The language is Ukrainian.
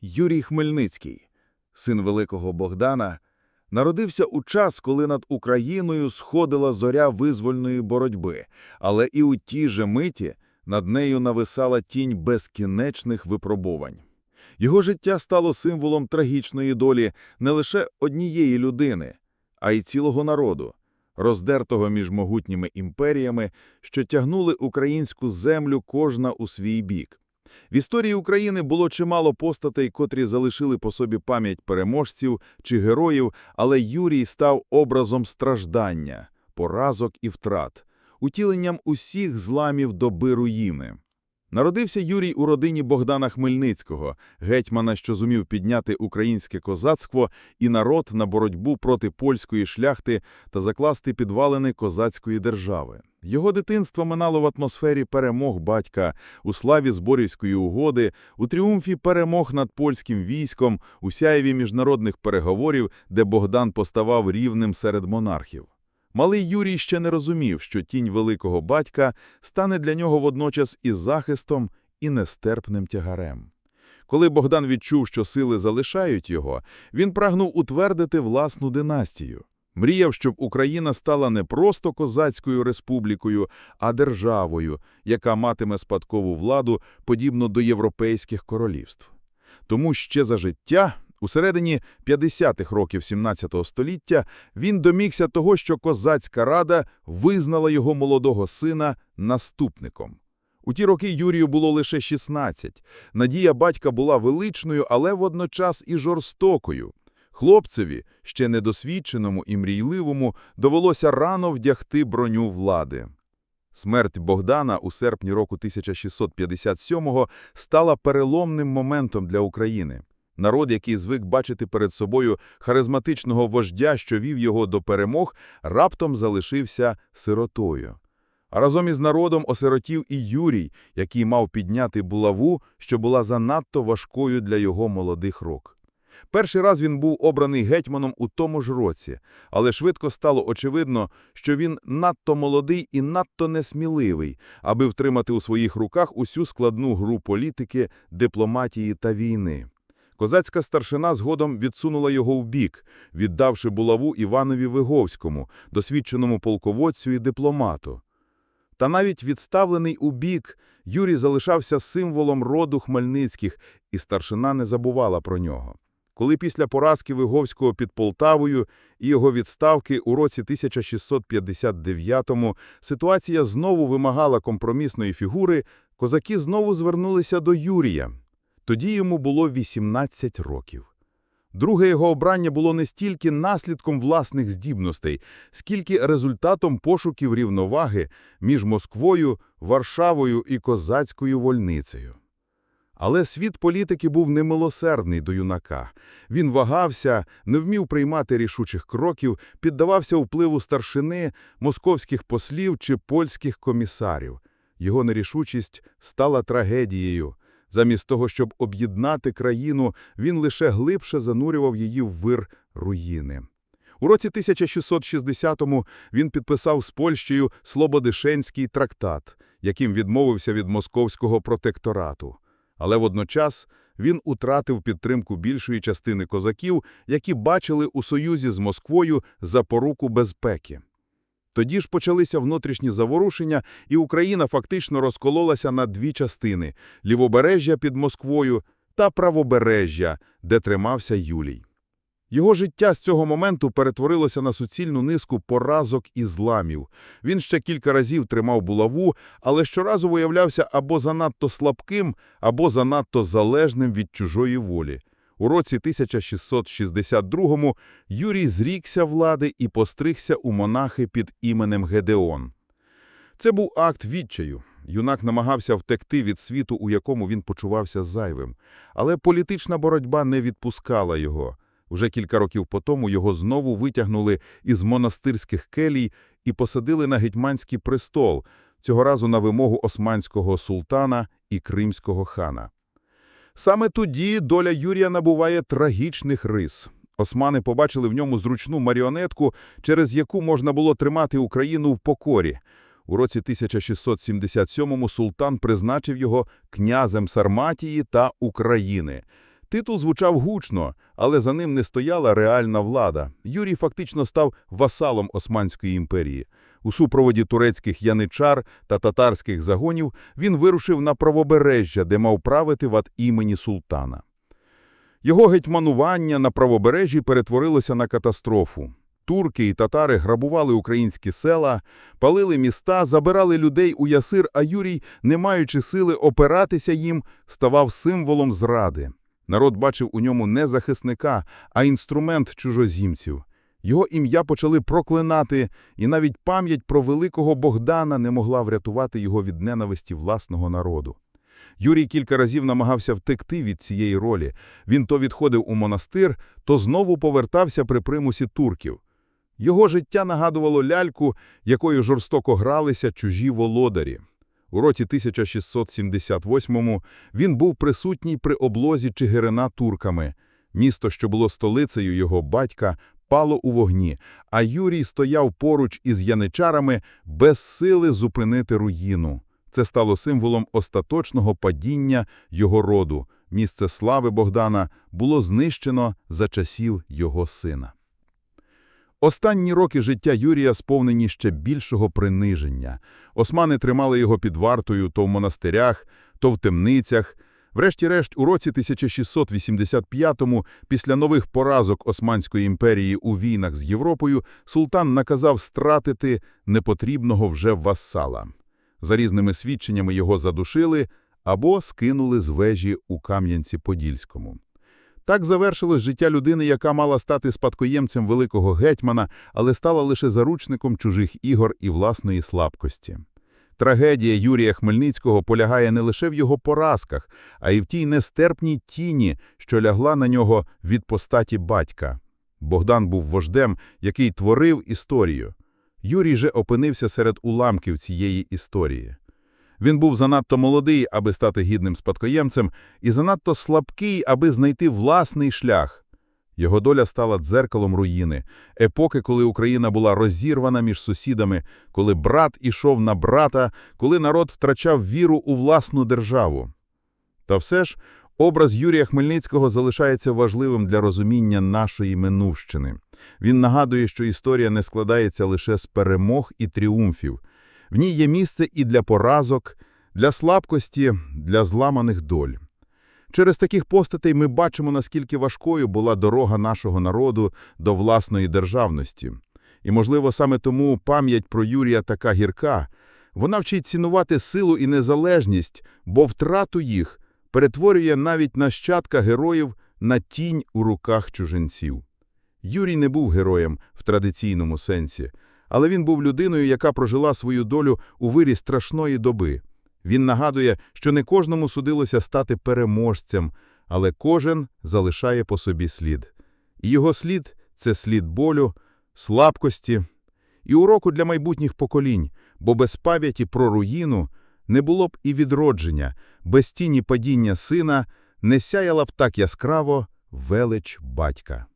Юрій Хмельницький, син великого Богдана, народився у час, коли над Україною сходила зоря визвольної боротьби, але і у тій же миті над нею нависала тінь безкінечних випробувань. Його життя стало символом трагічної долі не лише однієї людини, а й цілого народу, роздертого між могутніми імперіями, що тягнули українську землю кожна у свій бік. В історії України було чимало постатей, котрі залишили по собі пам'ять переможців чи героїв, але Юрій став образом страждання, поразок і втрат, утіленням усіх зламів доби руїни. Народився Юрій у родині Богдана Хмельницького, гетьмана, що зумів підняти українське козацтво і народ на боротьбу проти польської шляхти та закласти підвалини козацької держави. Його дитинство минало в атмосфері перемог батька, у славі Зборівської угоди, у тріумфі перемог над польським військом, у сяєві міжнародних переговорів, де Богдан поставав рівним серед монархів. Малий Юрій ще не розумів, що тінь великого батька стане для нього водночас і захистом, і нестерпним тягарем. Коли Богдан відчув, що сили залишають його, він прагнув утвердити власну династію. Мріяв, щоб Україна стала не просто козацькою республікою, а державою, яка матиме спадкову владу, подібно до європейських королівств. Тому ще за життя, у середині 50-х років 17 століття, він домігся того, що козацька рада визнала його молодого сина наступником. У ті роки Юрію було лише 16. Надія батька була величною, але водночас і жорстокою. Хлопцеві, ще недосвідченому і мрійливому, довелося рано вдягти броню влади. Смерть Богдана у серпні року 1657-го стала переломним моментом для України. Народ, який звик бачити перед собою харизматичного вождя, що вів його до перемог, раптом залишився сиротою. А разом із народом осиротів і Юрій, який мав підняти булаву, що була занадто важкою для його молодих рук. Перший раз він був обраний гетьманом у тому ж році, але швидко стало очевидно, що він надто молодий і надто несміливий, аби втримати у своїх руках усю складну гру політики, дипломатії та війни. Козацька старшина згодом відсунула його вбік, віддавши булаву Іванові Виговському, досвідченому полководцю і дипломату. Та навіть відставлений у бік, Юрій залишався символом роду Хмельницьких, і старшина не забувала про нього. Коли після поразки Виговського під Полтавою і його відставки у році 1659-му ситуація знову вимагала компромісної фігури, козаки знову звернулися до Юрія. Тоді йому було 18 років. Друге його обрання було не стільки наслідком власних здібностей, скільки результатом пошуків рівноваги між Москвою, Варшавою і козацькою вольницею. Але світ політики був немилосердний до юнака. Він вагався, не вмів приймати рішучих кроків, піддавався впливу старшини, московських послів чи польських комісарів. Його нерішучість стала трагедією. Замість того, щоб об'єднати країну, він лише глибше занурював її в вир руїни. У році 1660-му він підписав з Польщею Слободишенський трактат, яким відмовився від московського протекторату. Але водночас він утратив підтримку більшої частини козаків, які бачили у союзі з Москвою запоруку безпеки. Тоді ж почалися внутрішні заворушення, і Україна фактично розкололася на дві частини – лівобережжя під Москвою та правобережжя, де тримався Юлій. Його життя з цього моменту перетворилося на суцільну низку поразок і зламів. Він ще кілька разів тримав булаву, але щоразу виявлявся або занадто слабким, або занадто залежним від чужої волі. У році 1662-му Юрій зрікся влади і постригся у монахи під іменем Гедеон. Це був акт відчаю. Юнак намагався втекти від світу, у якому він почувався зайвим. Але політична боротьба не відпускала його. Вже кілька років потому його знову витягнули із монастирських келій і посадили на гетьманський престол, цього разу на вимогу османського султана і кримського хана. Саме тоді доля Юрія набуває трагічних рис. Османи побачили в ньому зручну маріонетку, через яку можна було тримати Україну в покорі. У році 1677-му султан призначив його князем Сарматії та України. Титул звучав гучно, але за ним не стояла реальна влада. Юрій фактично став васалом Османської імперії. У супроводі турецьких яничар та татарських загонів він вирушив на правобережжя, де мав правити ват імені султана. Його гетьманування на правобережжі перетворилося на катастрофу. Турки і татари грабували українські села, палили міста, забирали людей у ясир, а Юрій, не маючи сили опиратися їм, ставав символом зради. Народ бачив у ньому не захисника, а інструмент чужозімців. Його ім'я почали проклинати, і навіть пам'ять про великого Богдана не могла врятувати його від ненависті власного народу. Юрій кілька разів намагався втекти від цієї ролі. Він то відходив у монастир, то знову повертався при примусі турків. Його життя нагадувало ляльку, якою жорстоко гралися чужі володарі. У році 1678-му він був присутній при облозі Чигирина турками. Місто, що було столицею його батька, пало у вогні, а Юрій стояв поруч із яничарами без сили зупинити руїну. Це стало символом остаточного падіння його роду. Місце слави Богдана було знищено за часів його сина. Останні роки життя Юрія сповнені ще більшого приниження. Османи тримали його під вартою то в монастирях, то в темницях. Врешті-решт, у році 1685-му, після нових поразок Османської імперії у війнах з Європою, султан наказав стратити непотрібного вже вассала. За різними свідченнями його задушили або скинули з вежі у Кам'янці-Подільському. Так завершилось життя людини, яка мала стати спадкоємцем великого гетьмана, але стала лише заручником чужих ігор і власної слабкості. Трагедія Юрія Хмельницького полягає не лише в його поразках, а й в тій нестерпній тіні, що лягла на нього від постаті батька. Богдан був вождем, який творив історію. Юрій же опинився серед уламків цієї історії. Він був занадто молодий, аби стати гідним спадкоємцем, і занадто слабкий, аби знайти власний шлях. Його доля стала дзеркалом руїни, епоки, коли Україна була розірвана між сусідами, коли брат ішов на брата, коли народ втрачав віру у власну державу. Та все ж, образ Юрія Хмельницького залишається важливим для розуміння нашої минувщини. Він нагадує, що історія не складається лише з перемог і тріумфів. В ній є місце і для поразок, для слабкості, для зламаних доль. Через таких постатей ми бачимо, наскільки важкою була дорога нашого народу до власної державності. І, можливо, саме тому пам'ять про Юрія така гірка. Вона вчить цінувати силу і незалежність, бо втрату їх перетворює навіть нащадка героїв на тінь у руках чужинців. Юрій не був героєм в традиційному сенсі, але він був людиною, яка прожила свою долю у вирі страшної доби. Він нагадує, що не кожному судилося стати переможцем, але кожен залишає по собі слід. І його слід – це слід болю, слабкості і уроку для майбутніх поколінь, бо без пам'яті про руїну не було б і відродження, без тіні падіння сина не сяяла б так яскраво велич батька.